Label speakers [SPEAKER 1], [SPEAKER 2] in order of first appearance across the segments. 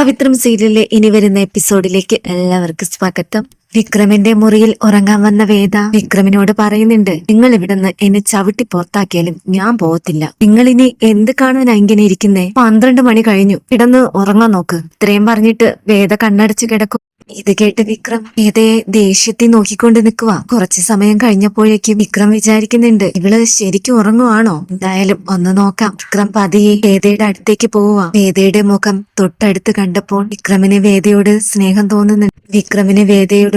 [SPEAKER 1] പവിത്രം സീരിയലിലെ ഇനി വരുന്ന എപ്പിസോഡിലേക്ക് എല്ലാവർക്കും സ്വാഗതം. വിക്രമിന്റെ മുറിയിൽ ഉറങ്ങാൻ വന്ന വേദ വിക്രമിനോട് പറയുന്നുണ്ട് നിങ്ങൾ ഇവിടുന്ന് എന്നെ ചവിട്ടി പുറത്താക്കിയാലും ഞാൻ പോകത്തില്ല. നിങ്ങൾ ഇനി എന്ത് കാണാനാ ഇങ്ങനെ ഇരിക്കുന്നേ? പന്ത്രണ്ട് മണി കഴിഞ്ഞു. കിടന്ന് ഉറങ്ങാൻ നോക്ക്. ഇത്രയും പറഞ്ഞിട്ട് വേദ കണ്ണടച്ച് കിടക്കും. ഇത് കേട്ട് വിക്രം വേദയെ ദേഷ്യത്തിൽ നോക്കിക്കൊണ്ട് നിൽക്കുക കുറച്ചു സമയം കഴിഞ്ഞപ്പോഴേക്കും വിക്രം വിചാരിക്കുന്നുണ്ട് ഇവൾ ശരിക്കും ഉറങ്ങുവാണോ? എന്തായാലും ഒന്ന് നോക്കാം. വിക്രം പതിയെ വേദയുടെ അടുത്തേക്ക് പോവുക വേദയുടെ മുഖം തൊട്ടടുത്ത് കണ്ടപ്പോൾ വിക്രമിന് വേദയോട് സ്നേഹം തോന്നുന്നുണ്ട്. വിക്രമിന്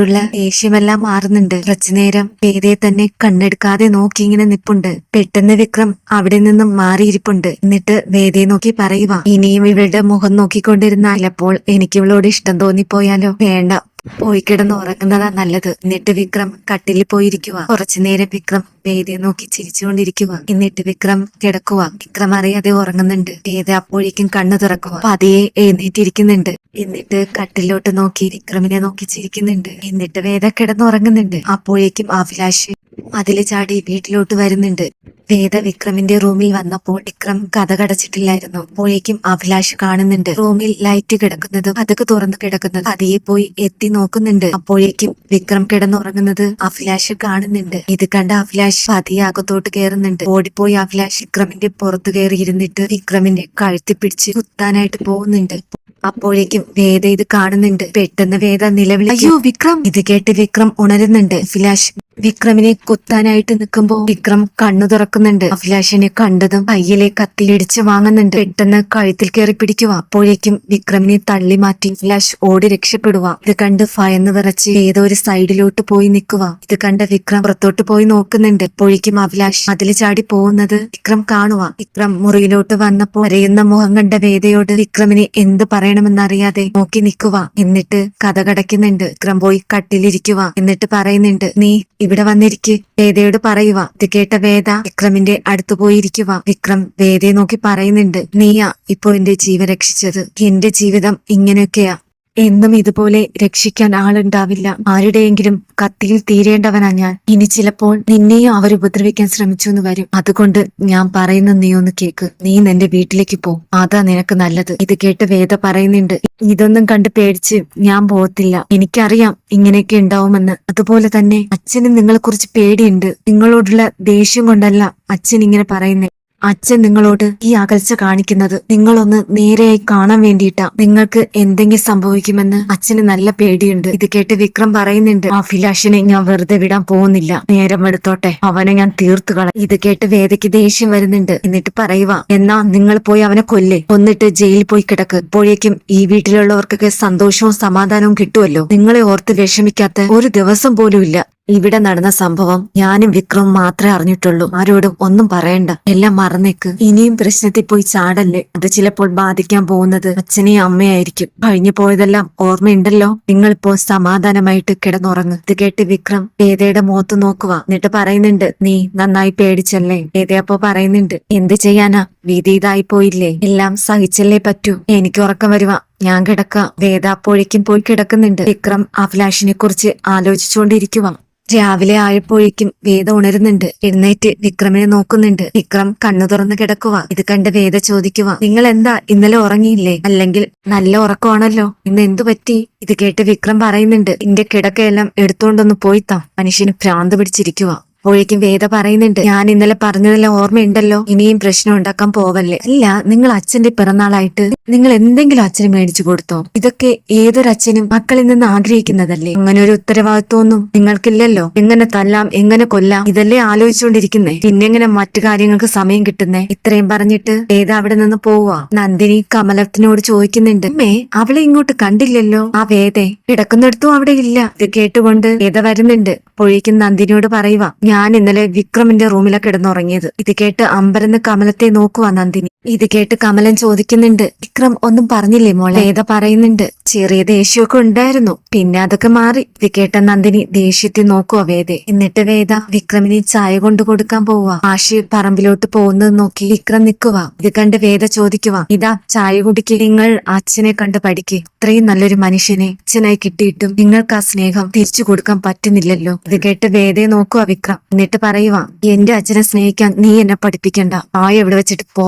[SPEAKER 1] വേദയോടുള്ള ദേഷ്യമെല്ലാം മാറുന്നുണ്ട്. കുറച്ചു നേരം വേദയെ തന്നെ കണ്ണെടുക്കാതെ നോക്കി ഇങ്ങനെ നിപ്പുണ്ട്. പെട്ടെന്ന് വിക്രം അവിടെ നിന്നും മാറിയിരിപ്പുണ്ട്. എന്നിട്ട് വേദയെ നോക്കി പറയുക ഇനിയും ഇവളുടെ മുഖം നോക്കിക്കൊണ്ടിരുന്നാൽ അപ്പോൾ എനിക്ക് ഇവളോട് ഇഷ്ടം തോന്നിപ്പോയാലോ? വേണ്ട. പോയി കിടന്ന് ഉറങ്ങുന്നതാ നല്ലത്. എന്നിട്ട് വിക്രം കട്ടിലിൽ പോയിരിക്കുക കുറച്ചു നേരം വിക്രം വേദയെ നോക്കി ചിരിച്ചുകൊണ്ടിരിക്കുക എന്നിട്ട് വിക്രം കിടക്കുക വിക്രം അറിയാതെ ഉറങ്ങുന്നുണ്ട്. വേദ അപ്പോഴേക്കും കണ്ണു തുറക്കുക പതിയെ എഴുന്നേറ്റിരിക്കുന്നുണ്ട്. എന്നിട്ട് കട്ടിലോട്ട് നോക്കി വിക്രമിനെ നോക്കി ചിരിക്കുന്നുണ്ട്. എന്നിട്ട് വേദ കിടന്നുറങ്ങുന്നുണ്ട്. അപ്പോഴേക്കും അഭിലാഷ് അതിൽ ചാടി വീട്ടിലോട്ട് വരുന്നുണ്ട്. വേദ വിക്രമിന്റെ റൂമിൽ വന്നപ്പോൾ വിക്രം കഥ കടച്ചിട്ടില്ലായിരുന്നു. അപ്പോഴേക്കും അഭിലാഷ് കാണുന്നുണ്ട്. റൂമിൽ ലൈറ്റ് കിടക്കുന്നതും അതൊക്കെ തുറന്നു കിടക്കുന്നത് അതിയെ പോയി എത്തി നോക്കുന്നുണ്ട്. അപ്പോഴേക്കും വിക്രം കിടന്നുറങ്ങുന്നത് അഭിലാഷ് കാണുന്നുണ്ട്. ഇത് കണ്ട അഭിലാഷ് പതിയെ അകത്തോട്ട് കയറുന്നുണ്ട്. ഓടിപ്പോയി അഭിലാഷ് വിക്രമിന്റെ പുറത്തു കയറി ഇരുന്നിട്ട് വിക്രമിന്റെ കഴുത്തി പിടിച്ച് കുത്താനായിട്ട് പോകുന്നുണ്ട്. അപ്പോഴേക്കും വേദ ഇത് കാണുന്നുണ്ട്. പെട്ടെന്ന് വേദ നിലവിളി അയ്യോ വിക്രം. ഇത് കേട്ട് വിക്രം ഉണരുന്നുണ്ട്. അഭിലാഷ് വിക്രമിനെ കുത്താനായിട്ട് നിൽക്കുമ്പോ വിക്രം കണ്ണു തുറക്കുന്നുണ്ട്. അഭിലാഷിനെ കണ്ടതും കയ്യിലെ കത്തിയിടിച്ച് വാങ്ങുന്നുണ്ട്. പെട്ടെന്ന് കഴുത്തിൽ കയറി പിടിക്കുക. അപ്പോഴേക്കും വിക്രമിനെ തള്ളി മാറ്റി അഭിലാഷ് ഓടി രക്ഷപ്പെടുക. ഇത് കണ്ട് ഭയന്ന് വിറച്ച് ഏതോ ഒരു സൈഡിലോട്ട് പോയി നിൽക്കുക. ഇത് കണ്ട വിക്രം പുറത്തോട്ട് പോയി നോക്കുന്നുണ്ട്. അപ്പോഴേക്കും അഭിലാഷ് അതിൽ ചാടി പോകുന്നത് വിക്രം കാണുക. വിക്രം മുറിയിലോട്ട് വന്നപ്പോൾ അരയുന്ന മുഖം കണ്ട വേദയോട് വിക്രമിനെ എന്ത് പറയണമെന്നറിയാതെ നോക്കി നിൽക്കുക. എന്നിട്ട് കഥ കടക്കുന്നുണ്ട് വിക്രം പോയി കട്ടിലിരിക്കുക. എന്നിട്ട് പറയുന്നുണ്ട് നീ ഇവിടെ വന്നിരിക്ക്. വേദയോട് പറയുക ഇത് കേട്ട വേദ വിക്രമിന്റെ അടുത്തു പോയിരിക്കുക വിക്രം വേദയെ നോക്കി പറയുന്നുണ്ട് നീയാ ഇപ്പോ എന്റെ ജീവൻ രക്ഷിച്ചത്. എന്റെ ജീവിതം ഇങ്ങനെയൊക്കെയാ. എന്നും ഇതുപോലെ രക്ഷിക്കാൻ ആളുണ്ടാവില്ല. ആരുടെയെങ്കിലും കത്തിയിൽ തീരേണ്ടവനാ ഞാൻ. ഇനി ചിലപ്പോൾ നിന്നെയും അവർ ഉപദ്രവിക്കാൻ ശ്രമിച്ചു എന്ന് വരും. അതുകൊണ്ട് ഞാൻ പറയുന്ന നീ ഒന്ന് കേക്ക്. നീ നിന്റെ വീട്ടിലേക്ക് പോ. അതാ നിനക്ക് നല്ലത്. ഇത് കേട്ട് വേദ പറയുന്നുണ്ട്. ഇതൊന്നും കണ്ട് പേടിച്ച് ഞാൻ പോകത്തില്ല. എനിക്കറിയാം ഇങ്ങനെയൊക്കെ ഉണ്ടാവുമെന്ന്. അതുപോലെ തന്നെ അച്ഛന് നിങ്ങളെ കുറിച്ച് പേടിയുണ്ട്. നിങ്ങളോടുള്ള ദേഷ്യം കൊണ്ടല്ല അച്ഛൻ ഇങ്ങനെ പറയുന്നേ. അച്ഛൻ നിങ്ങളോട് ഈ അകൽച്ച കാണിക്കുന്നത് നിങ്ങളൊന്ന് നേരെയായി കാണാൻ വേണ്ടിയിട്ടാ. നിങ്ങൾക്ക് എന്തെങ്കിലും സംഭവിക്കുമെന്ന് അച്ഛന് നല്ല പേടിയുണ്ട്. ഇത് കേട്ട് വിക്രം പറയുന്നുണ്ട് ആ ഫിലാഷിനെ ഞാൻ വെറുതെ വിടാൻ പോകുന്നില്ല. നേരം എടുത്തോട്ടെ. അവനെ ഞാൻ തീർത്തു കളയാം. ഇത് കേട്ട് വേദയ്ക്ക് ദേഷ്യം വരുന്നുണ്ട്. എന്നിട്ട് പറയുക എന്നാ നിങ്ങൾ പോയി അവനെ കൊല്ലേ. കൊന്നിട്ട് ജയിലിൽ പോയി കിടക്ക്. ഇപ്പോഴേക്കും ഈ വീട്ടിലുള്ളവർക്കൊക്കെ സന്തോഷവും സമാധാനവും കിട്ടുമല്ലോ നിങ്ങളെ ഓർത്ത് വിഷമിക്കാത്ത ഒരു ദിവസം പോലും ഇല്ല. ഇവിടെ നടന്ന സംഭവം ഞാനും വിക്രവും മാത്രമേ അറിഞ്ഞിട്ടുള്ളൂ. ആരോടും ഒന്നും പറയണ്ട. എല്ലാം മറന്നേക്ക്. ഇനിയും പ്രശ്നത്തിൽ പോയി ചാടല്ലേ? അത് ചിലപ്പോൾ ബാധിക്കാൻ പോകുന്നത് അച്ഛനെയും അമ്മയായിരിക്കും. കഴിഞ്ഞു പോയതെല്ലാം ഓർമ്മയുണ്ടല്ലോ? നിങ്ങളിപ്പോ സമാധാനമായിട്ട് കിടന്നുറങ്ങ്. ഇത് കേട്ട് വിക്രം ഏതയുടെ മുഖത്ത് നോക്കുക എന്നിട്ട് പറയുന്നുണ്ട് നീ നന്നായി പേടിച്ചല്ലേ? ഏതയപ്പോ പറയുന്നുണ്ട് എന്ത് ചെയ്യാനാ? വിധി ഇതായി പോയില്ലേ? എല്ലാം സഹിച്ചല്ലേ പറ്റൂ? എനിക്ക് ഉറക്കം വരുവ. ഞാൻ കിടക്ക. വേദ അപ്പോഴേക്കും പോയി കിടക്കുന്നുണ്ട് വിക്രം അഭിലാഷിനെ കുറിച്ച് ആലോചിച്ചുകൊണ്ടിരിക്കുക രാവിലെ ആയപ്പോഴേക്കും വേദ ഉണരുന്നുണ്ട്. എഴുന്നേറ്റ് വിക്രമിനെ നോക്കുന്നുണ്ട്. വിക്രം കണ്ണു തുറന്ന് കിടക്കുക ഇത് കണ്ട് വേദ ചോദിക്കുക നിങ്ങൾ എന്താ ഇന്നലെ ഉറങ്ങിയില്ലേ? അല്ലെങ്കിൽ നല്ല ഉറക്കമാണല്ലോ? ഇന്ന് എന്തു പറ്റി? ഇത് കേട്ട് വിക്രം പറയുന്നുണ്ട് എന്റെ കിടക്കയെല്ലാം എടുത്തോണ്ടൊന്ന് പോയിത്താം. മനുഷ്യന് ഭ്രാന്ത് പിടിച്ചിരിക്കുക അപ്പോഴേക്കും വേദ പറയുന്നുണ്ട്. ഞാൻ ഇന്നലെ പറഞ്ഞതെല്ലാം ഓർമ്മയുണ്ടല്ലോ. ഇനിയും പ്രശ്നം ഉണ്ടാക്കാൻ പോവല്ലേ? അല്ല നിങ്ങൾ അച്ഛന്റെ പിറന്നാളായിട്ട് നിങ്ങൾ എന്തെങ്കിലും അച്ഛന് മേടിച്ചു കൊടുത്തോ? ഇതൊക്കെ ഏതൊരച്ഛനും മക്കളിൽ നിന്ന് ആഗ്രഹിക്കുന്നതല്ലേ? അങ്ങനെ ഒരു ഉത്തരവാദിത്വമൊന്നും നിങ്ങൾക്കില്ലല്ലോ. എങ്ങനെ തല്ലാം എങ്ങനെ കൊല്ലാം? ഇതല്ലേ ആലോചിച്ചുകൊണ്ടിരിക്കുന്നേ. പിന്നെങ്ങനെ മറ്റു കാര്യങ്ങൾക്ക് സമയം കിട്ടുന്നേ? ഇത്രയും പറഞ്ഞിട്ട് വേദ അവിടെ നിന്ന് പോവുക നന്ദിനി കമലത്തിനോട് ചോദിക്കുന്നുണ്ട്. അമ്മേ അവളെ ഇങ്ങോട്ട് കണ്ടില്ലല്ലോ. ആ വേദേ കിടക്കുന്നിടത്തും അവിടെ ഇല്ല. ഇത് കേട്ടുകൊണ്ട് വേദ വരുന്നുണ്ട്. അപ്പോഴേക്കും നന്ദിനിയോട് പറയുക ഞാൻ ഇന്നലെ വിക്രമിന്റെ റൂമിലൊക്കെ കിടന്നുറങ്ങിയത്. ഇത് കേട്ട് അമ്പരന്ന് കമലത്തെ നോക്കുവാ നന്ദിനി. ഇത് കേട്ട് കമലൻ ചോദിക്കുന്നുണ്ട്. വിക്രം ഒന്നും പറഞ്ഞില്ലേ മോളെ? വേദ പറയുന്നുണ്ട്. ചെറിയ ദേഷ്യമൊക്കെ ഉണ്ടായിരുന്നു. പിന്നെ അതൊക്കെ മാറി. ഇത് കേട്ട നന്ദിനി ദേഷ്യത്തിൽ നോക്കുവാ വേദേ. എന്നിട്ട് വേദ വിക്രമിന് ചായ കൊണ്ടു കൊടുക്കാൻ പോവുക ആഷി പറമ്പിലോട്ട് പോകുന്നത് നോക്കി വിക്രം നിൽക്കുക ഇത് കണ്ട് വേദ ചോദിക്കുക ഇതാ ചായ കുടിക്ക്. നിങ്ങൾ അച്ഛനെ കണ്ട് പഠിക്ക്. ഇത്രയും നല്ലൊരു മനുഷ്യനെ അച്ഛനായി കിട്ടിയിട്ടും നിങ്ങൾക്ക് ആ സ്നേഹം തിരിച്ചു കൊടുക്കാൻ പറ്റുന്നില്ലല്ലോ. ഇത് കേട്ട് വേദയെ നോക്കുക വിക്രം. എന്നിട്ട് പറയുക എന്റെ അച്ഛനെ സ്നേഹിക്കാൻ നീ എന്നെ പഠിപ്പിക്കണ്ട. ആ എവിടെ വെച്ചിട്ട് പോ.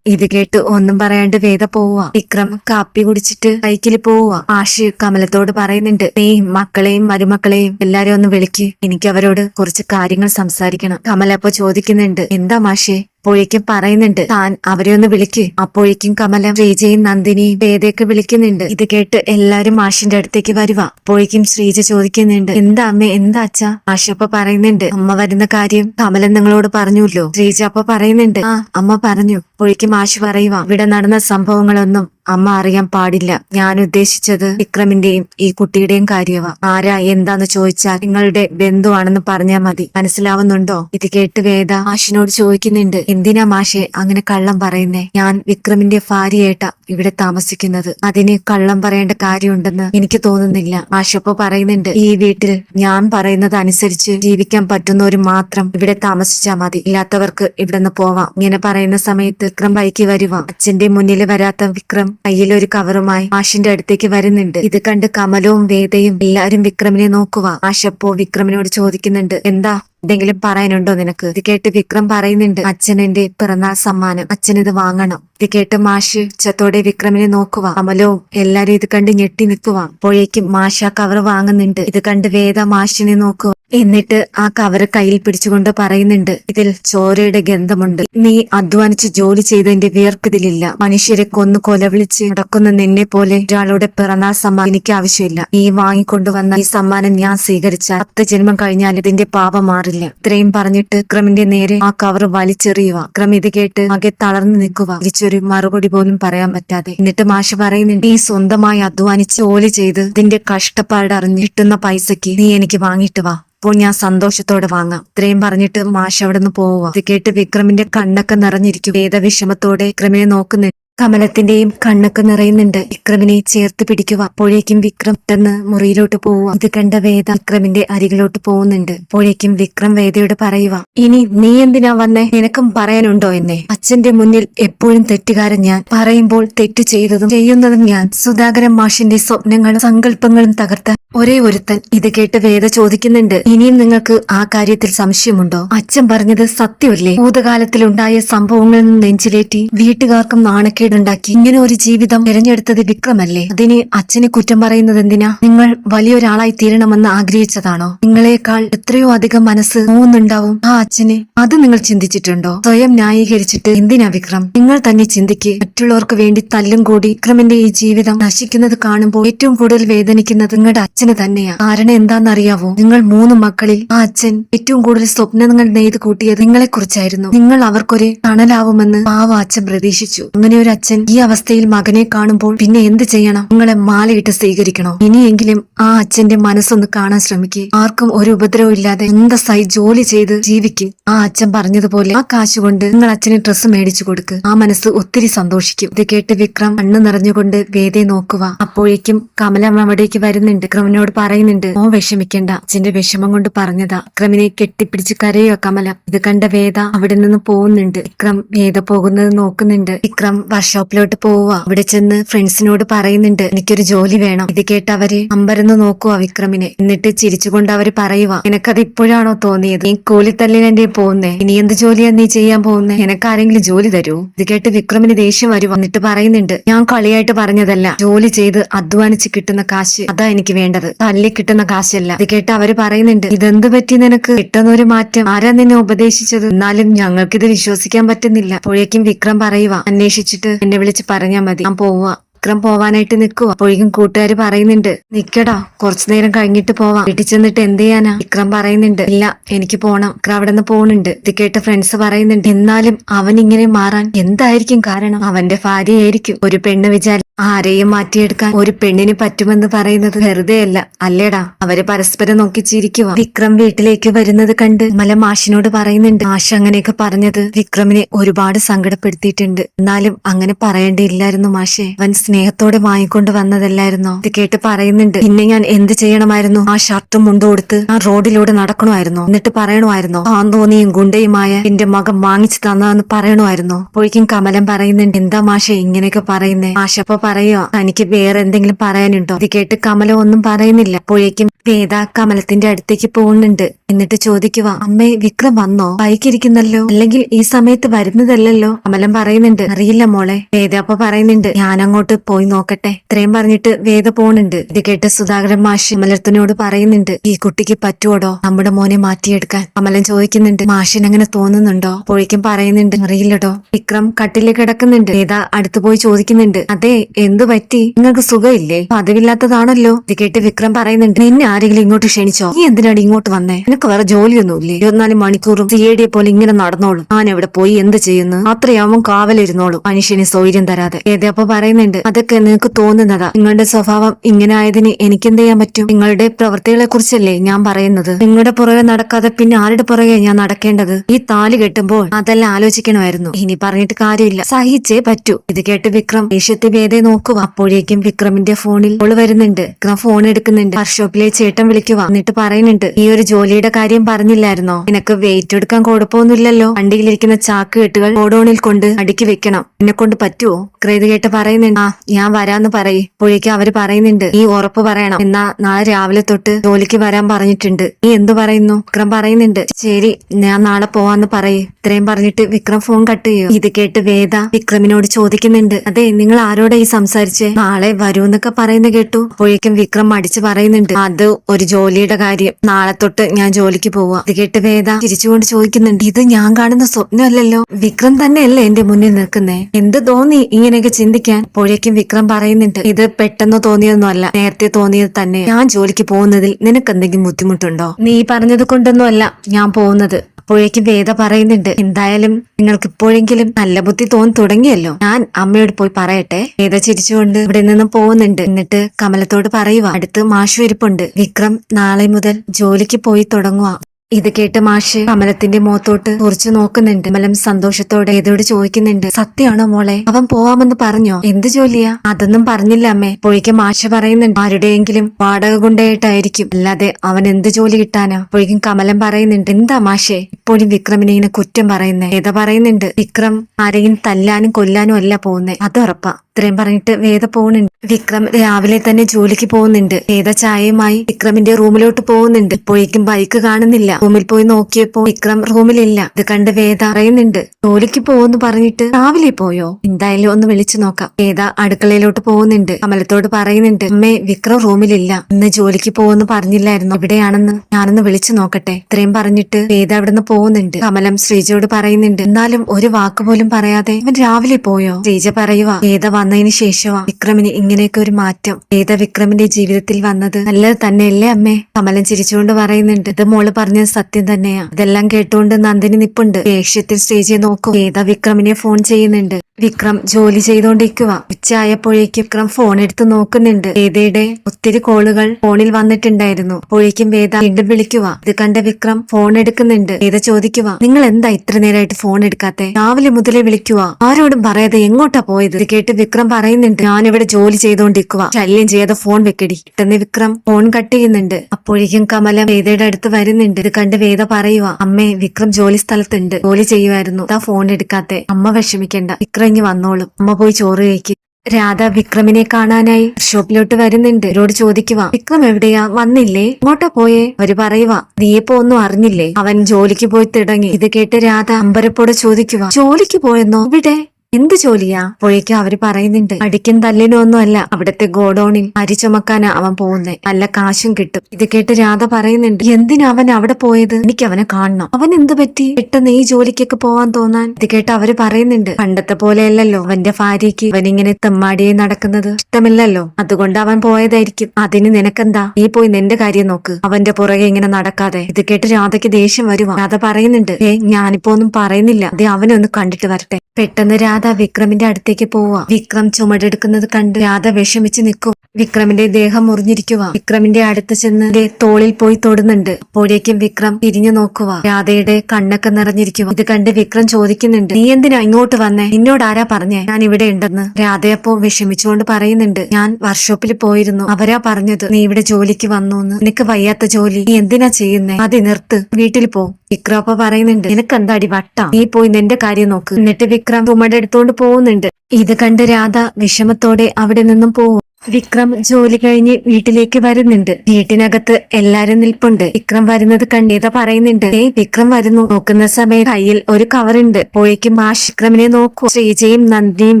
[SPEAKER 1] ഇത് കേട്ട് ഒന്നും പറയാണ്ട് വേദ പോവുക. വിക്രം കാപ്പി കുടിച്ചിട്ട് ബൈക്കിൽ പോവുക. ആഷ് കമലത്തോട് പറയുന്നുണ്ട് നീ മക്കളെയും മരുമക്കളെയും എല്ലാരെയും ഒന്ന് വിളിക്ക്. എനിക്ക് അവരോട് കുറച്ച് കാര്യങ്ങൾ സംസാരിക്കണം. കമല അപ്പൊ ചോദിക്കുന്നുണ്ട് എന്താ മാഷേ അപ്പോഴേക്കും പറയുന്നുണ്ട് താൻ അവരെ ഒന്ന് വിളിക്ക്. അപ്പോഴേക്കും കമല ശ്രീജയും നന്ദിനിയും വേദയൊക്കെ വിളിക്കുന്നുണ്ട്. ഇത് കേട്ട് എല്ലാരും മാഷിന്റെ അടുത്തേക്ക് വരുക. അപ്പോഴേക്കും ശ്രീജ ചോദിക്കുന്നുണ്ട് എന്താ അമ്മ എന്താ അച്ഛ? മാഷ അപ്പൊ പറയുന്നുണ്ട് അമ്മ വരുന്ന കാര്യം കമലൻ നിങ്ങളോട് പറഞ്ഞുല്ലോ. ശ്രീജ അപ്പ പറയുന്നുണ്ട് ആ അമ്മ പറഞ്ഞു. അപ്പോഴേക്കും മാഷ് പറയുക ഇവിടെ നടന്ന സംഭവങ്ങളൊന്നും അമ്മ അറിയാൻ പാടില്ല. ഞാൻ ഉദ്ദേശിച്ചത് വിക്രമിന്റെയും ഈ കുട്ടിയുടെയും കാര്യമാ ആരാ എന്താന്ന് ചോദിച്ചാൽ നിങ്ങളുടെ ബന്ധുവാണെന്ന് പറഞ്ഞാൽ മതി. മനസ്സിലാവുന്നുണ്ടോ? ഇത് കേട്ട് വേദ മാഷിനോട് ചോദിക്കുന്നുണ്ട്. എന്തിനാ മാഷെ അങ്ങനെ കള്ളം പറയുന്നേ? ഞാൻ വിക്രമിന്റെ ഭാര്യയേട്ട ഇവിടെ താമസിക്കുന്നത്. അതിന് കള്ളം പറയേണ്ട കാര്യമുണ്ടെന്ന് എനിക്ക് തോന്നുന്നില്ല. മാഷപ്പോ പറയുന്നുണ്ട്. ഈ വീട്ടിൽ ഞാൻ പറയുന്നത് അനുസരിച്ച് ജീവിക്കാൻ പറ്റുന്നവര് മാത്രം ഇവിടെ താമസിച്ചാൽ മതി. ഇല്ലാത്തവർക്ക് ഇവിടെ നിന്ന് പോവാം. ഇങ്ങനെ പറയുന്ന സമയത്ത് വിക്രം ബൈക്ക് വരുവാ. അച്ഛന്റെ മുന്നിൽ വരാത്ത വിക്രം കയ്യിലൊരു കവറുമായി മാഷിന്റെ അടുത്തേക്ക് വരുന്നുണ്ട്. ഇത് കണ്ട് കമലവും വേദയും എല്ലാരും വിക്രമിനെ നോക്കുക മാഷപ്പോ വിക്രമിനോട് ചോദിക്കുന്നുണ്ട് എന്താ? എന്തെങ്കിലും പറയാനുണ്ടോ നിനക്ക്? ഇത് കേട്ട് വിക്രം പറയുന്നുണ്ട് അച്ഛൻ എന്റെ പിറന്നാൾ സമ്മാനം. അച്ഛൻ ഇത് വാങ്ങണം. ഇത് കേട്ട് മാഷ് ചത്തോടെ വിക്രമിനെ നോക്കുക അമലോ എല്ലാരും ഇത് കണ്ട് ഞെട്ടി നിൽക്കുക അപ്പോഴേക്കും മാഷ് ആ കവർ വാങ്ങുന്നുണ്ട്. ഇത് കണ്ട് വേദ മാഷിനെ നോക്കുക എന്നിട്ട് ആ കവറ് കയ്യിൽ പിടിച്ചുകൊണ്ട് പറയുന്നുണ്ട് ഇതിൽ ചോരയുടെ ഗന്ധമുണ്ട്. നീ അധ്വാനിച്ച് ജോലി ചെയ്തതിന്റെ വിയർക്കിതിലില്ല മനുഷ്യരെ കൊന്നു കൊലവിളിച്ച് നടക്കുന്ന നിന്നെ പോലെ ഒരാളുടെ പിറന്നാൾ സമ്മാനം എനിക്ക് ആവശ്യമില്ല. നീ വാങ്ങിക്കൊണ്ടുവന്ന ഈ സമ്മാനം ഞാൻ സ്വീകരിച്ച പത്ത് ജന്മം കഴിഞ്ഞാൽ ഇതിന്റെ പാപം മാറില്ല. ഇത്രയും പറഞ്ഞിട്ട് ക്രമിന്റെ നേരെ ആ കവർ വലിച്ചെറിയുക ക്രം ഇത് കേട്ട് ആകെ തളർന്നു നിൽക്കുക തിരിച്ചൊരു മറുപടി പോലും പറയാൻ പറ്റാതെ. എന്നിട്ട് മാഷ് പറയുന്നുണ്ട് നീ സ്വന്തമായി അധ്വാനിച്ച് ജോലി ചെയ്ത് ഇതിന്റെ കഷ്ടപ്പാട് അറിഞ്ഞ് കിട്ടുന്ന പൈസക്ക് നീ എനിക്ക് വാങ്ങിയിട്ട് വാ. അപ്പോൾ ഞാൻ സന്തോഷത്തോടെ വാങ്ങാം. ഇത്രയും പറഞ്ഞിട്ട് മാഷ് അവിടെ നിന്ന് പോവുക ഇത് കേട്ട് വിക്രമിന്റെ കണ്ണൊക്കെ നിറഞ്ഞിരിക്കും. വേദവിഷമത്തോടെ വിക്രമിനെ നോക്കുന്നു കമലത്തിന്റെയും കണ്ണൊക്കെ നിറയുന്നുണ്ട്. വിക്രമിനെ ചേർത്ത് പിടിക്കുക. അപ്പോഴേക്കും വിക്രം പെട്ടെന്ന് മുറിയിലോട്ട് പോവുക. ഇത് കണ്ട വേദ വിക്രമിന്റെ അരികിലോട്ട് പോകുന്നുണ്ട്. അപ്പോഴേക്കും വിക്രം വേദയോട് പറയുക ഇനി നീ എന്തിനാ വന്നേ? നിനക്കും പറയാനുണ്ടോ എന്നെ? അച്ഛന്റെ മുന്നിൽ എപ്പോഴും തെറ്റുകാരൻ ഞാൻ. പറയുമ്പോൾ തെറ്റ് ചെയ്തതും ചെയ്യുന്നതും ഞാൻ. സുധാകരൻ മാഷിന്റെ സ്വപ്നങ്ങളും സങ്കല്പങ്ങളും തകർത്ത ഒരേ ഒരുത്തൻ. ഇത് കേട്ട് വേദ ചോദിക്കുന്നുണ്ട് ഇനിയും നിങ്ങൾക്ക് ആ കാര്യത്തിൽ സംശയമുണ്ടോ? അച്ഛൻ പറഞ്ഞത് സത്യമല്ലേ? ഭൂതകാലത്തിലുണ്ടായ സംഭവങ്ങളിൽ നിന്ന് നെഞ്ചിലേറ്റി വീട്ടുകാർക്കും നാണക്കേടുണ്ടാക്കി ഇങ്ങനെ ഒരു ജീവിതം തിരഞ്ഞെടുത്തത് വിക്രമല്ലേ? അതിന് അച്ഛനെ കുറ്റം പറയുന്നത് എന്തിനാ? നിങ്ങൾ വലിയൊരാളായി തീരണമെന്ന് ആഗ്രഹിച്ചതാണോ? നിങ്ങളെക്കാൾ എത്രയോ അധികം മനസ്സ് നോവുന്നുണ്ടാവും ആ അച്ഛന്. അത് നിങ്ങൾ ചിന്തിച്ചിട്ടുണ്ടോ? സ്വയം ന്യായീകരിച്ചിട്ട് എന്തിനാ വിക്രം? നിങ്ങൾ തന്നെ ചിന്തിക്ക്. മറ്റുള്ളവർക്ക് വേണ്ടി തല്ലും കൂടി വിക്രമിന്റെ ഈ ജീവിതം നശിക്കുന്നത് കാണുമ്പോൾ ഏറ്റവും കൂടുതൽ വേദനിക്കുന്നത് നിങ്ങളുടെ അച്ഛന് തന്നെയാ. കാരണം എന്താണെന്നറിയാവോ? നിങ്ങൾ മൂന്ന് മക്കളിൽ ആ അച്ഛൻ ഏറ്റവും കൂടുതൽ സ്വപ്നങ്ങൾ നെയ്ത് കൂട്ടിയത് നിങ്ങളെ കുറിച്ചായിരുന്നു നിങ്ങൾ അവർക്കൊരു തണലാവുമെന്ന് പാവ അച്ഛൻ പ്രതീക്ഷിച്ചു. അങ്ങനെ ഒരു അച്ഛൻ ഈ അവസ്ഥയിൽ മകനെ കാണുമ്പോൾ പിന്നെ എന്ത് ചെയ്യണം? നിങ്ങളെ മാലയിട്ട് സ്വീകരിക്കണോ? ഇനിയെങ്കിലും ആ അച്ഛന്റെ മനസ്സൊന്ന് കാണാൻ ശ്രമിക്കേ. ആർക്കും ഒരു ഉപദ്രവം ഇല്ലാതെ അന്തസ്സായി ജോലി ചെയ്ത് ജീവിക്ക്. ആ അച്ഛൻ പറഞ്ഞതുപോലെ ആ കാശ് കൊണ്ട് നിങ്ങൾ അച്ഛന് ഡ്രസ്സ് മേടിച്ചു കൊടുക്ക്. ആ മനസ്സ് ഒത്തിരി സന്തോഷിക്കും. ഇത് കേട്ട് വിക്രം കണ്ണു നിറഞ്ഞുകൊണ്ട് വേദയെ നോക്കുക അപ്പോഴേക്കും കമല അവിടേക്ക് വരുന്നുണ്ട്. വിക്രമിനോട് പറയുന്നുണ്ട് ഓ വിഷമിക്കേണ്ട. അച്ഛന്റെ വിഷമം കൊണ്ട് പറഞ്ഞതാ. വിക്രമിനെ കെട്ടിപ്പിടിച്ച് കരയുക കമല. ഇത് കണ്ട വേദ അവിടെ നിന്ന് പോകുന്നുണ്ട്. വിക്രം വേദ പോകുന്നത് നോക്കുന്നുണ്ട്. വിക്രം വർക്ക്ഷോപ്പിലോട്ട് പോവുക. അവിടെ ചെന്ന് ഫ്രണ്ട്സിനോട് പറയുന്നുണ്ട് എനിക്കൊരു ജോലി വേണം. ഇത് കേട്ട് അവർ അമ്പരന്ന് നോക്കുക വിക്രമിനെ എന്നിട്ട് ചിരിച്ചുകൊണ്ട് അവർ പറയുക നിനക്കത് ഇപ്പോഴാണോ തോന്നിയത്? നീ കൂലിത്തല്ലിനെ പോകുന്നേ ഇനി എന്ത് ജോലിയാ നീ ചെയ്യാൻ പോകുന്നേ എനക്കാരെങ്കിലും ജോലി തരൂ ഇത് കേട്ട് വിക്രമിന് ദേഷ്യം വരുവാ. എന്നിട്ട് പറയുന്നുണ്ട് ഞാൻ കളിയായിട്ട് പറഞ്ഞതല്ല. ജോലി ചെയ്ത് അധ്വാനിച്ച് കിട്ടുന്ന കാശ് അതാ എനിക്ക് വേണ്ടത്. തല്ലി കിട്ടുന്ന കാശല്ല. ഇത് കേട്ട് അവർ പറയുന്നുണ്ട് ഇതെന്ത് പറ്റി നിനക്ക്? കിട്ടുന്നൊരു മാറ്റം. ആരാ നിന്നെ ഉപദേശിച്ചത്? എന്നാലും ഞങ്ങൾക്കിത് വിശ്വസിക്കാൻ പറ്റുന്നില്ല. അപ്പോഴേക്കും വിക്രം പറയുക അന്വേഷിച്ചിട്ട് എന്നെ വിളിച്ച് പറഞ്ഞാ മതി. ഞാൻ പോവുക വിക്രം പോവാനായിട്ട് നിൽക്കുക അപ്പോഴേക്കും കൂട്ടുകാർ പറയുന്നുണ്ട് നിക്കടാ കുറച്ചു നേരം കഴിഞ്ഞിട്ട് പോവാം. വീട്ടിൽ ചെന്നിട്ട് എന്ത് ചെയ്യാനാ? വിക്രം പറയുന്നുണ്ട് ഇല്ല എനിക്ക് പോണം. വിക്രം അവിടെ നിന്ന് പോണുണ്ട് ഇത് കേട്ട് ഫ്രണ്ട്സ് പറയുന്നുണ്ട് എന്നാലും അവൻ ഇങ്ങനെ മാറാൻ എന്തായിരിക്കും കാരണം? അവന്റെ ഭാര്യയായിരിക്കും. ഒരു പെണ്ണ് വിചാരി ആരെയും മാറ്റിയെടുക്കാൻ ഒരു പെണ്ണിന് പറ്റുമെന്ന് പറയുന്നത് വെറുതെയല്ല. അല്ലേടാ അവർ പരസ്പരം നോക്കി ചിരിക്കുക വിക്രം വീട്ടിലേക്ക് വരുന്നത് കണ്ട് മല മാഷിനോട് പറയുന്നുണ്ട് മാഷ് അങ്ങനെയൊക്കെ പറഞ്ഞത് വിക്രമിനെ ഒരുപാട് സങ്കടപ്പെടുത്തിയിട്ടുണ്ട്. എന്നാലും അങ്ങനെ പറയേണ്ടിയില്ലായിരുന്നു മാഷെ. അവൻ സ്നേഹത്തോടെ വാങ്ങിക്കൊണ്ട് വന്നതല്ലായിരുന്നോ? ഇത് കേട്ട് പറയുന്നുണ്ട് പിന്നെ ഞാൻ എന്ത് ചെയ്യണമായിരുന്നു? ആ ഷർട്ടും മുണ്ടും കൊടുത്ത് ആ റോഡിലൂടെ നടക്കണമായിരുന്നോ? എന്നിട്ട് പറയണമായിരുന്നോ ആ തോന്നിയും ഗുണ്ടയുമായ എന്റെ മകൻ വാങ്ങിച്ചു തന്നതെന്ന് പറയണമായിരുന്നോ? അപ്പോഴേക്കും കമലം പറയുന്നുണ്ട് എന്താ മാഷെ ഇങ്ങനെയൊക്കെ പറയുന്നേ? മാഷപ്പ പറയുക തനിക്ക് വേറെ എന്തെങ്കിലും പറയാനുണ്ടോ? ഇത് കേട്ട് കമല ഒന്നും പറയുന്നില്ല. അപ്പോഴേക്കും വേദ കമലത്തിന്റെ അടുത്തേക്ക് പോകുന്നുണ്ട്. എന്നിട്ട് ചോദിക്കുക അമ്മേ വിക്രം വന്നോ? ബൈക്കിരിക്കുന്നല്ലോ? അല്ലെങ്കിൽ ഈ സമയത്ത് വരുന്നതല്ലല്ലോ? അമലം പറയുന്നുണ്ട് അറിയില്ല മോളെ. വേദ അപ്പൊ പറയുന്നുണ്ട് ഞാൻ അങ്ങോട്ട് പോയി നോക്കട്ടെ. ഇത്രയും പറഞ്ഞിട്ട് വേദ പോണുണ്ട്. ഇത് കേട്ട് സുധാകരൻ മാഷ് അമലത്തിനോട് പറയുന്നുണ്ട് ഈ കുട്ടിക്ക് പറ്റുവോടോ? നമ്മുടെ മോനെ മാറ്റിയെടുക്കാൻ. അമലൻ ചോദിക്കുന്നുണ്ട് മാഷിന് അങ്ങനെ തോന്നുന്നുണ്ടോ? അപ്പോഴേക്കും പറയുന്നുണ്ട് അറിയില്ലടോ. വിക്രം കട്ടിലേക്ക് കിടക്കുന്നുണ്ട്. വേദ അടുത്തു പോയി ചോദിക്കുന്നുണ്ട് അതെ എന്തു പറ്റി? നിങ്ങൾക്ക് സുഖമില്ലേ? പതിവില്ലാത്തതാണല്ലോ. ഇത് കേട്ട് വിക്രം പറയുന്നുണ്ട് നിന്നെ ആരെങ്കിലും ഇങ്ങോട്ട് ക്ഷണിച്ചോ? നീ എന്തിനാണ് ഇങ്ങോട്ട് വന്നേ? നിനക്ക് വേറെ ജോലിയൊന്നുമില്ലേ ഇരുപത്തിനാല് മണിക്കൂറും സി ഐ ഡിയെ പോലെ ഇങ്ങനെ നടന്നോളും. ഞാൻ എവിടെ പോയി എന്ത് ചെയ്യുന്നു? അത്രയാവും കാവലിരുന്നോളൂ. മനുഷ്യന് സൗകര്യം തരാതെ. ഏതെ അപ്പൊ പറയുന്നുണ്ട്. അതൊക്കെ നിങ്ങൾക്ക് തോന്നുന്നതാ. നിങ്ങളുടെ സ്വഭാവം ഇങ്ങനെ ആയതിന് എനിക്കെന്ത് ചെയ്യാൻ പറ്റും? നിങ്ങളുടെ പ്രവൃത്തികളെ കുറിച്ചല്ലേ ഞാൻ പറയുന്നത്. നിങ്ങളുടെ പുറകെ നടക്കാതെ പിന്നെ ആരുടെ പുറകെ ഞാൻ നടക്കേണ്ടത്? ഈ താലി കെട്ടുമ്പോൾ അതെല്ലാം ആലോചിക്കണമായിരുന്നു. ഇനി പറഞ്ഞിട്ട് കാര്യമില്ല. സഹിച്ചേ പറ്റൂ. ഇത് കേട്ട് വിക്രം ദേഷ്യത്തെ വേദയെ നോക്കുക. അപ്പോഴേക്കും വിക്രമിന്റെ ഫോണിൽ ഓൾ വരുന്നുണ്ട്. വിക്രം ഫോൺ എടുക്കുന്നുണ്ട്. വർക്ക്ഷോപ്പിലെ ചേട്ടൻ വിളിക്കുക. എന്നിട്ട് പറയുന്നുണ്ട് ഈ ഒരു ജോലിയുടെ കാര്യം പറഞ്ഞില്ലായിരുന്നോ? നിനക്ക് വെയിറ്റ് എടുക്കാൻ കുഴപ്പമൊന്നുമില്ലല്ലോ വണ്ടിയിലിരിക്കുന്ന ചാക്ക് കെട്ടുകൾ ഓടോണിൽ കൊണ്ട് അടുക്കി വെക്കണം. എന്നെ കൊണ്ട് പറ്റുമോ ക്രേത് കേട്ട് പറയുന്നുണ്ട്. ആ ഞാൻ വരാന്ന് പറയ്. പുഴയ്ക്ക് അവർ പറയുന്നുണ്ട്. ഈ ഉറപ്പ് പറയണം. എന്നാ നാളെ രാവിലെ തൊട്ട് ജോലിക്ക് വരാൻ പറഞ്ഞിട്ടുണ്ട്. നീ എന്തു പറയുന്നു? വിക്രം പറയുന്നുണ്ട്. ശരി ഞാൻ നാളെ പോവാന്ന് പറയ്. ഇത്രയും പറഞ്ഞിട്ട് വിക്രം ഫോൺ കട്ട് ചെയ്യും. ഇത് കേട്ട് വേദ വിക്രമിനോട് ചോദിക്കുന്നുണ്ട്. അതെ നിങ്ങൾ ആരോടെ ഈ സംസാരിച്ചേ? നാളെ വരൂന്നൊക്കെ പറയുന്ന കേട്ടു. അപ്പോഴേക്കും വിക്രം അടിച്ചു പറയുന്നുണ്ട്. അത് ഒരു ജോലിയുടെ കാര്യം. നാളെ തൊട്ട് ഞാൻ ജോലിക്ക് പോവാ. ഇത് കേട്ട് വേദ ചിരിച്ചുകൊണ്ട് ചോദിക്കുന്നുണ്ട് ഇത് ഞാൻ കാണുന്ന സ്വപ്നമല്ലല്ലോ? വിക്രം തന്നെയല്ലേ എന്റെ മുന്നിൽ നിൽക്കുന്നേ? എന്ത് തോന്നി ഇങ്ങനെയൊക്കെ ചിന്തിക്കാൻ? അപ്പോഴേക്കും വിക്രം പറയുന്നുണ്ട് ഇത് പെട്ടെന്ന് തോന്നിയതൊന്നും അല്ല നേരത്തെ തോന്നിയത് തന്നെ. ഞാൻ ജോലിക്ക് പോകുന്നതിൽ നിനക്ക് എന്തെങ്കിലും ബുദ്ധിമുട്ടുണ്ടോ? നീ പറഞ്ഞത് കൊണ്ടൊന്നും അല്ല ഞാൻ പോകുന്നത്. അപ്പോഴേക്കും വേദ പറയുന്നുണ്ട് എന്തായാലും നിങ്ങൾക്ക് ഇപ്പോഴെങ്കിലും നല്ല ബുദ്ധി തോന്നി തുടങ്ങിയല്ലോ. ഞാൻ അമ്മയോട് പോയി പറയട്ടെ. വേദ ചിരിച്ചുകൊണ്ട് ഇവിടെ നിന്നും പോകുന്നുണ്ട്. എന്നിട്ട് കമലത്തോട് പറയുക അടുത്ത് മാഷു ഇരിപ്പുണ്ട് വിക്രം നാളെ മുതൽ ജോലിക്ക് പോയി തുടങ്ങുക ഇത് കേട്ട് മാഷ് കമലത്തിന്റെ മുഖത്തോട്ട് തുറച്ചു നോക്കുന്നുണ്ട്. കമലം സന്തോഷത്തോടെ ഏതോട് ചോദിക്കുന്നുണ്ട്. സത്യമാണോ മോളെ? അവൻ പോവാമെന്ന് പറഞ്ഞോ? എന്ത് ജോലിയാ? അതൊന്നും പറഞ്ഞില്ല അമ്മേ. അപ്പോഴേക്കും മാഷ് പറയുന്നുണ്ട്. ആരുടെയെങ്കിലും വാടക കൊണ്ടായിട്ടായിരിക്കും അല്ലാതെ അവൻ എന്ത് ജോലി കിട്ടാനാ? അപ്പോഴേക്കും കമലം പറയുന്നുണ്ട്. എന്താ മാഷെ? ഇപ്പോഴും വിക്രമിനെ ഇങ്ങനെ കുറ്റം പറയുന്നേ? ഏതാ പറയുന്നുണ്ട്? വിക്രം ആരെയും തല്ലാനും കൊല്ലാനും അല്ല പോകുന്നേ. അത് ഉറപ്പാ. ഇത്രയും പറഞ്ഞിട്ട് വേദ പോകുന്നുണ്ട് വിക്രം രാവിലെ തന്നെ ജോലിക്ക് പോകുന്നുണ്ട്. വേദ ചായയുമായി വിക്രമിന്റെ റൂമിലോട്ട് പോകുന്നുണ്ട്. ഇപ്പോഴേക്കും ബൈക്ക് കാണുന്നില്ല. റൂമിൽ പോയി നോക്കിയപ്പോ വിക്രം റൂമിലില്ല. ഇത് കണ്ട് വേദ അറിയുന്നുണ്ട് ജോലിക്ക് പോകുന്നു പറഞ്ഞിട്ട് രാവിലെ പോയോ? എന്തായാലും ഒന്ന് വിളിച്ചു നോക്കാം. വേദ അടുക്കളയിലോട്ട് പോകുന്നുണ്ട്. കമലത്തോട് പറയുന്നുണ്ട് അമ്മേ വിക്രം റൂമിലില്ല. ഇന്ന് ജോലിക്ക് പോകുന്നു പറഞ്ഞില്ലായിരുന്നു. എവിടെയാണെന്ന് ഞാനൊന്ന് വിളിച്ചു നോക്കട്ടെ. ഇത്രയും പറഞ്ഞിട്ട് വേദ അവിടുന്ന് പോകുന്നുണ്ട്. കമലം ശ്രീജയോട് പറയുന്നുണ്ട് എന്നാലും ഒരു വാക്ക് പോലും പറയാതെ അവൻ രാവിലെ പോയോ? ശ്രീജ പറയുക വേദ വന്നതിന് ശേഷമാ വിക്രമിന് ഇങ്ങനെയൊക്കെ ഒരു മാറ്റം. ഏത വിക്രമിന്റെ ജീവിതത്തിൽ വന്നത്? നല്ലത് തന്നെയല്ലേ അമ്മേ? കമലൻ ചിരിച്ചുകൊണ്ട് പറയുന്നുണ്ട്. ഇത് മോൾ പറഞ്ഞത് സത്യം തന്നെയാ. ഇതെല്ലാം കേട്ടുകൊണ്ട് നന്ദിനി നിപ്പുണ്ട്. ദേഷ്യത്തിൽ സ്റ്റേജിൽ നോക്കും. ഏത വിക്രമിനെ ഫോൺ ചെയ്യുന്നുണ്ട്? വിക്രം ജോലി ചെയ്തോണ്ടിരിക്കുക ഉച്ചയായപ്പോഴേക്കും വിക്രം ഫോൺ എടുത്ത് നോക്കുന്നുണ്ട്. വേദയുടെ ഒത്തിരി കോളുകൾ ഫോണിൽ വന്നിട്ടുണ്ടായിരുന്നു. അപ്പോഴേക്കും വേദ വീണ്ടും വിളിക്കുക ഇത് കണ്ട വിക്രം ഫോൺ എടുക്കുന്നുണ്ട്. വേദ ചോദിക്കുക നിങ്ങൾ എന്താ ഇത്ര നേരമായിട്ട് ഫോൺ എടുക്കാത്തെ? രാവിലെ മുതലേ വിളിക്കുക ആരോടും പറയാതെ എങ്ങോട്ടാ പോയത്? കേട്ട് വിക്രം പറയുന്നുണ്ട് ഞാനിവിടെ ജോലി ചെയ്തോണ്ടിരിക്കുക ശല്യം ചെയ്ത ഫോൺ വെക്കടി. പെട്ടെന്ന് വിക്രം ഫോൺ കട്ട് ചെയ്യുന്നുണ്ട്. അപ്പോഴേക്കും കമല വേദയുടെ അടുത്ത് വരുന്നുണ്ട്. ഇത് കണ്ട് വേദ പറയുക അമ്മേ വിക്രം ജോലി സ്ഥലത്തുണ്ട്. ജോലി ചെയ്യുമായിരുന്നു ഇതാ ഫോൺ എടുക്കാത്തെ. അമ്മ വിഷമിക്കണ്ട. വിക്രം ഇങ്ങി വന്നോളും. അമ്മ പോയി ചോറ് കഴിക്കും. രാധ വിക്രമിനെ കാണാനായി ഷോപ്പിലോട്ട് വരുന്നുണ്ട്. ഇവരോട് ചോദിക്കുക വിക്രം എവിടെയാ? വന്നില്ലേ? ഇങ്ങോട്ടാ പോയേ? അവർ പറയുക നീയിപ്പോ ഒന്നും അറിഞ്ഞില്ലേ? അവൻ ജോലിക്ക് പോയി തുടങ്ങി. ഇത് കേട്ട് രാധ അമ്പരപ്പോടെ ചോദിക്കുക ജോലിക്ക് പോയെന്നോ? ഇവിടെ എന്ത് ജോലിയാ? അപ്പോഴേക്കും അവർ പറയുന്നുണ്ട്. അടിക്കും തല്ലിനും ഒന്നും അല്ല അവിടത്തെ ഗോഡൌണിൽ അരി ചുമക്കാനാ അവൻ പോകുന്നേ. നല്ല കാശും കിട്ടും. ഇത് കേട്ട് രാധ പറയുന്നുണ്ട്. എന്തിനാ അവൻ അവിടെ പോയത്? എനിക്ക് അവനെ കാണണം. അവൻ എന്ത് പറ്റി? പെട്ടെന്ന് ഈ ജോലിക്കൊക്കെ പോവാൻ തോന്നാൻ? ഇത് കേട്ട് അവർ പറയുന്നുണ്ട്. പണ്ടത്തെ പോലെയല്ലല്ലോ അവന്റെ ഭാര്യയ്ക്ക് അവനിങ്ങനെ തെമ്മാടിയെ നടക്കുന്നത്. ഇഷ്ടമില്ലല്ലോ. അതുകൊണ്ട് അവൻ പോയതായിരിക്കും. അതിന് നിനക്കെന്താ? നീ പോയി നിന്റെ കാര്യം നോക്ക്. അവന്റെ പുറകെ ഇങ്ങനെ നടക്കാതെ. ഇത് കേട്ട് രാധയ്ക്ക് ദേഷ്യം വരുവാ. രാധ പറയുന്നുണ്ട്. ഏ ഞാനിപ്പോ ഒന്നും പറയുന്നില്ല. ദേ അവനെ ഒന്ന് കണ്ടിട്ട് വരട്ടെ. പെട്ടെന്ന് രാധ വിക്രമിന്റെ അടുത്തേക്ക് പോവുക വിക്രം ചുമടെടുക്കുന്നത് കണ്ട് രാധ വിഷമിച്ച് നിൽക്കും വിക്രമിന്റെ ദേഹം മുറിഞ്ഞിരിക്കുക വിക്രമിന്റെ അടുത്ത് ചെന്ന് തോളിൽ പോയി തൊടുന്നുണ്ട്. അപ്പോഴേക്കും വിക്രം തിരിഞ്ഞു നോക്കുക രാധയുടെ കണ്ണൊക്കെ നിറഞ്ഞിരിക്കുക ഇത് കണ്ട് വിക്രം ചോദിക്കുന്നുണ്ട് നീ എന്തിനാ ഇങ്ങോട്ട് വന്നേ? നിന്നോട് ആരാ പറഞ്ഞേ? ഞാൻ ഇവിടെ ഉണ്ടെന്ന്. രാധയപ്പോ വിഷമിച്ചുകൊണ്ട് പറയുന്നുണ്ട് ഞാൻ വർക്ക്ഷോപ്പിൽ പോയിരുന്നു. അവരാ പറഞ്ഞത് നീ ഇവിടെ ജോലിക്ക് വന്നു എന്ന് നിനക്ക് വയ്യാത്ത ജോലി. നീ എന്തിനാ ചെയ്യുന്നേ? മതി നിർത്ത്. വീട്ടിൽ പോ. വിക്രമപ്പ പറയുന്നുണ്ട് നിനക്ക് എന്താടി വട്ട? നീ പോയി നിന്റെ കാര്യം നോക്ക്. എന്നിട്ട് വിക്രം തുമ്മടെ എടുത്തോണ്ട് പോകുന്നുണ്ട്. ഇത് കണ്ട് രാധ വിഷമത്തോടെ അവിടെ നിന്നും പോവും. വിക്രം ജോലി കഴിഞ്ഞ് വീട്ടിലേക്ക് വരുന്നുണ്ട്. വീട്ടിനകത്ത് എല്ലാരും നിൽപ്പുണ്ട്. വിക്രം വരുന്നത് കണ്ടീത പറയുന്നുണ്ട്. ഏ വിക്രം വരുന്നു. നോക്കുന്ന സമയം കയ്യിൽ ഒരു കവറുണ്ട് പോയിക്ക് മാഷ് വിക്രമിനെ നോക്കൂ. ശ്രീജയും നന്ദിയും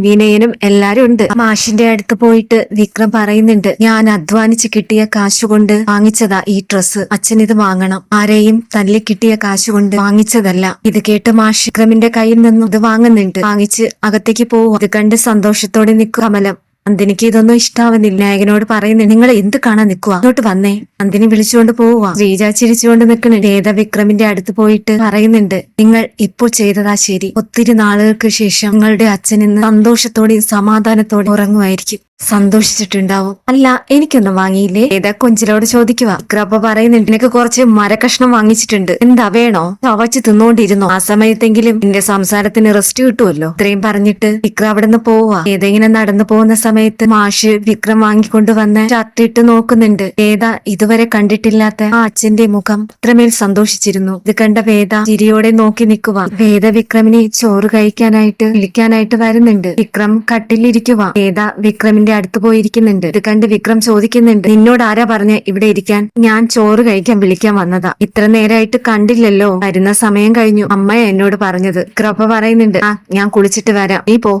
[SPEAKER 1] വിനയനും എല്ലാരും ഉണ്ട്. മാഷിന്റെ അടുത്ത് പോയിട്ട് വിക്രം പറയുന്നുണ്ട്. ഞാൻ അധ്വാനിച്ച് കിട്ടിയ കാശുകൊണ്ട് വാങ്ങിച്ചതാ ഈ ഡ്രസ്സ്. അച്ഛൻ ഇത് വാങ്ങണം. ആരെയും തല്ലി കിട്ടിയ കാശുകൊണ്ട് വാങ്ങിച്ചതല്ല. ഇത് കേട്ട് മാഷ് വിക്രമിന്റെ കയ്യിൽ നിന്നും ഇത് വാങ്ങുന്നുണ്ട്. വാങ്ങിച്ച് അകത്തേക്ക് പോവും ഇത് കണ്ട് സന്തോഷത്തോടെ നിൽക്കും കമലം. അന്തിനിക്ക് ഇതൊന്നും ഇഷ്ടാവുന്നില്ല. നായകനോട് പറയുന്നു നിങ്ങൾ എന്ത് കാണാൻ നിൽക്കുക അങ്ങോട്ട് വന്നേ. അന്തിനെ വിളിച്ചുകൊണ്ട് പോവുക ശ്രീജ ചിരിച്ചുകൊണ്ട് നിൽക്കണ. വേദ വിക്രമിന്റെ അടുത്ത് പോയിട്ട് പറയുന്നുണ്ട് നിങ്ങൾ ഇപ്പോൾ ചെയ്തതാ ശരി. ഒത്തിരി നാളുകൾക്ക് ശേഷം നിങ്ങളുടെ അച്ഛൻ ഇന്ന് സന്തോഷത്തോടെയും സമാധാനത്തോടെ ഉറങ്ങുമായിരിക്കും. സന്തോഷിച്ചിട്ടുണ്ടാവും. അല്ല എനിക്കൊന്നും വാങ്ങിയില്ലേ? ഏതാ കൊഞ്ചിലോട് ചോദിക്കുക വിക്രപ്പ പറയുന്നുണ്ട് നിനക്ക് കുറച്ച് മരക്കഷ്ണം വാങ്ങിച്ചിട്ടുണ്ട്. എന്താ വേണോ? ചവച്ച് തിന്നുകൊണ്ടിരുന്നു ആ സമയത്തെങ്കിലും നിന്റെ സംസാരത്തിന് റെസ്റ്റ് കിട്ടുമല്ലോ ഇത്രയും പറഞ്ഞിട്ട് വിക്രം അവിടെ നിന്ന് പോവാ ഏതെങ്കിലും നടന്നു പോകുന്ന സമയത്ത് മാഷ് വിക്രം വാങ്ങിക്കൊണ്ട് വന്ന് ഷർട്ടിട്ട് നോക്കുന്നുണ്ട്. വേദ ഇതുവരെ കണ്ടിട്ടില്ലാത്ത ആ അച്ഛന്റെ മുഖം? ഇത്രമേൽ സന്തോഷിച്ചിരുന്നു. ഇത് കണ്ട വേദ ചിരിയോടെ നോക്കി നിൽക്കുക വേദ വിക്രമിനെ ചോറ് കഴിക്കാനായിട്ട് വിളിക്കാനായിട്ട് വരുന്നുണ്ട്. വിക്രം കട്ടിലിരിക്കുക വേദ വിക്രമിന്റെ അടുത്ത് പോയിരിക്കുന്നുണ്ട്. ഇത് കണ്ട് വിക്രം ചോദിക്കുന്നുണ്ട് നിന്നോട് ആരാ പറഞ്ഞ ഇവിടെ ഇരിക്കാൻ? ഞാൻ ചോറ് കഴിക്കാൻ വിളിക്കാൻ വന്നതാ. ഇത്ര നേരമായിട്ട് കണ്ടില്ലല്ലോ. വരുന്ന സമയം കഴിഞ്ഞു. അമ്മ എന്നോട് പറഞ്ഞത്. വിക്രം അപ്പൊ പറയുന്നുണ്ട് ആ ഞാൻ കുളിച്ചിട്ട് വരാം. നീ പോ.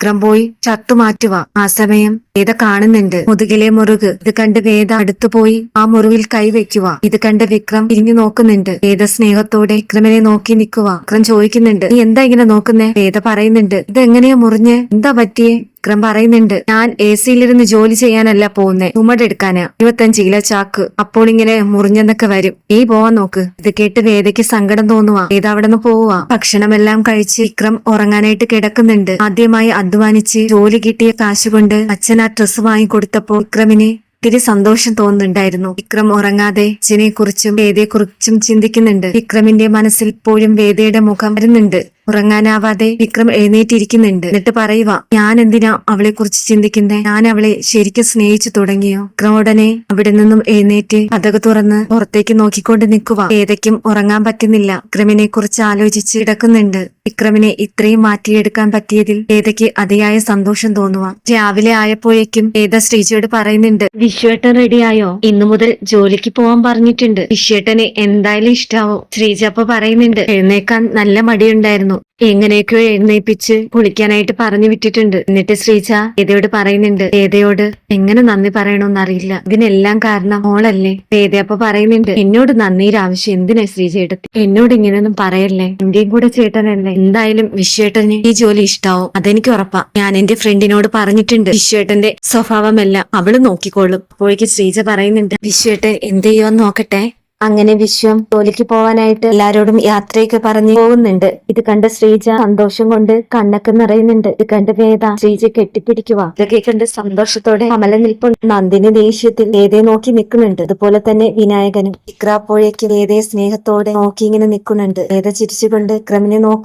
[SPEAKER 1] വിക്രം പോയി ചത്തുമാറ്റുക മാറ്റുക ആ സമയം വേദ കാണുന്നുണ്ട്. മുതുകിലെ മുറുക്. ഇത് കണ്ട് വേദ അടുത്തു പോയി ആ മുറിവിൽ കൈവയ്ക്കുക ഇത് കണ്ട് വിക്രം തിരിഞ്ഞു നോക്കുന്നുണ്ട്. വേദ സ്നേഹത്തോടെ വിക്രമിനെ നോക്കി നിൽക്കുക വിക്രം ചോദിക്കുന്നുണ്ട് നീ എന്താ ഇങ്ങനെ നോക്കുന്നേ? വേദ പറയുന്നുണ്ട് ഇത് എങ്ങനെയാ മുറിഞ്ഞ്? എന്താ പറ്റിയേ? വിക്രം പറയുന്നുണ്ട് ഞാൻ എ സിയിലിരുന്ന് ജോലി ചെയ്യാനല്ല പോകുന്നേ. ചുമടെടുക്കാനാ. ഇരുപത്തഞ്ച് കിലോ ചാക്ക്. അപ്പോൾ ഇങ്ങനെ മുറിഞ്ഞെന്നൊക്കെ വരും. നീ പോവാൻ നോക്ക്. ഇത് കേട്ട് വേദയ്ക്ക് സങ്കടം തോന്നുവാ. വേദ അവിടെ നിന്ന് പോവാ ഭക്ഷണമെല്ലാം കഴിച്ച് വിക്രം ഉറങ്ങാനായിട്ട് കിടക്കുന്നുണ്ട്. ആദ്യമായി അധ്വാനിച്ച് ജോലി കിട്ടിയ കാശുകൊണ്ട് അച്ഛൻ ആ ഡ്രസ്സ് വാങ്ങിക്കൊടുത്തപ്പോൾ വിക്രമിന് ഒത്തിരി സന്തോഷം തോന്നുന്നുണ്ടായിരുന്നു. വിക്രം ഉറങ്ങാതെ അച്ഛനെ കുറിച്ചും വേദയെ കുറിച്ചും ചിന്തിക്കുന്നുണ്ട്. വിക്രമിന്റെ മനസ്സിൽ ഇപ്പോഴും വേദയുടെ മുഖം വരുന്നുണ്ട്. ഉറങ്ങാനാവാതെ വിക്രം എഴുന്നേറ്റിരിക്കുന്നുണ്ട്. എന്നിട്ട് പറയുക ഞാൻ എന്തിനാ അവളെ കുറിച്ച് ചിന്തിക്കുന്നേ? ഞാൻ അവളെ ശരിക്കും സ്നേഹിച്ചു തുടങ്ങിയോ? വിക്രം ഉടനെ അവിടെ നിന്നും എഴുന്നേറ്റ് പതക തുറന്ന് പുറത്തേക്ക് നോക്കിക്കൊണ്ട് നിൽക്കുക ഏതൊക്കെയും ഉറങ്ങാൻ പറ്റുന്നില്ല. വിക്രമിനെ കുറിച്ച് ആലോചിച്ച് കിടക്കുന്നുണ്ട്. വിക്രമിനെ ഇത്രയും മാറ്റിയെടുക്കാൻ പറ്റിയതിൽ വേദയ്ക്ക് അതിയായ സന്തോഷം തോന്നുക രാവിലെ ആയപ്പോഴേക്കും വേദ ശ്രീജിയോട് പറയുന്നുണ്ട് വിശ്വേട്ടൻ റെഡിയായോ? ഇന്നു മുതൽ ജോലിക്ക് പോവാൻ പറഞ്ഞിട്ടുണ്ട്. വിശ്വേട്ടനെ എന്തായാലും ഇഷ്ടാവോ. ശ്രീജ അപ്പൊ പറയുന്നുണ്ട് എഴുന്നേക്കാൻ നല്ല മടിയുണ്ടായിരുന്നു. എങ്ങനെയൊക്കെയോ എഴുന്നേപ്പിച്ച് കുളിക്കാനായിട്ട് പറഞ്ഞു വിട്ടിട്ടുണ്ട്. എന്നിട്ട് ശ്രീജ വേദയോട് പറയുന്നുണ്ട് വേദയോട് എങ്ങനെ നന്ദി പറയണമെന്നറിയില്ല ഇതിനെല്ലാം കാരണം മോളല്ലേ? വേദ അപ്പൊ പറയുന്നുണ്ട് എന്നോട് നന്ദിയുടെ ആവശ്യം എന്തിനാ ശ്രീജ എടുത്തി? എന്നോട് ഇങ്ങനെയൊന്നും പറയല്ലേ? എന്റെയും കൂടെ ചേട്ടനല്ലേ? എന്തായാലും വിശ്വേട്ടന് ഈ ജോലി ഇഷ്ടാവും. അതെനിക്ക് ഉറപ്പാ. ഞാൻ എന്റെ ഫ്രണ്ടിനോട് പറഞ്ഞിട്ടുണ്ട് വിശ്വേട്ടന്റെ സ്വഭാവമല്ല അവൾ നോക്കിക്കോളും. അപ്പോഴേക്ക് ശ്രീജ പറയുന്നുണ്ട് വിശ്വേട്ടൻ എന്ത് ചെയ്യുമെന്ന് നോക്കട്ടെ? അങ്ങനെ വിശ്വം ജോലിക്ക് പോവാനായിട്ട് എല്ലാരോടും യാത്രയൊക്കെ പറഞ്ഞു പോകുന്നുണ്ട്. ഇത് കണ്ട ശ്രീജ സന്തോഷം കൊണ്ട് കണ്ണൊക്കെ നിറയുന്നുണ്ട്. ഇത് കണ്ട് വേദ ശ്രീജ കെട്ടിപ്പിടിക്കുക ഇതൊക്കെ കണ്ട് സന്തോഷത്തോടെ കമല നിൽപ്പുണ്ട്. നന്ദിനി ദേഷ്യത്തിൽ വേദയെ നോക്കി നിൽക്കുന്നുണ്ട്. അതുപോലെ തന്നെ വിനായകനും ഇക്രാപ്പോഴേക്ക് വേദയെ സ്നേഹത്തോടെ നോക്കി ഇങ്ങനെ നിൽക്കുന്നുണ്ട്. വേദ ചിരിച്ചുകൊണ്ട് ക്രമിനെ നോക്കും